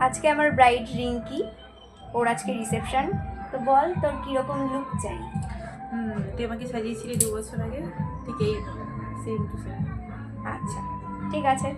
আজকে আমার ব্রাইড রিঙ্কি ওর আজকে রিসেপশন তো বল তোর কীরকম লুক চাই? তুই আমাকে সাজিয়েছিলি দু বছর আগে ঠিক এই সেম টু সেম আচ্ছা ঠিক আছে।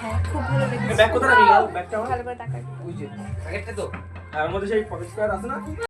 হ্যাঁ খুব ভালো লেগেছে। ব্যাগ কোথায় রাখলি? ব্যাগটা ভালো করে তাকাই যে প্যাকেটটা তো। তার মধ্যে সেই পকেট স্কোয়ার আছে না?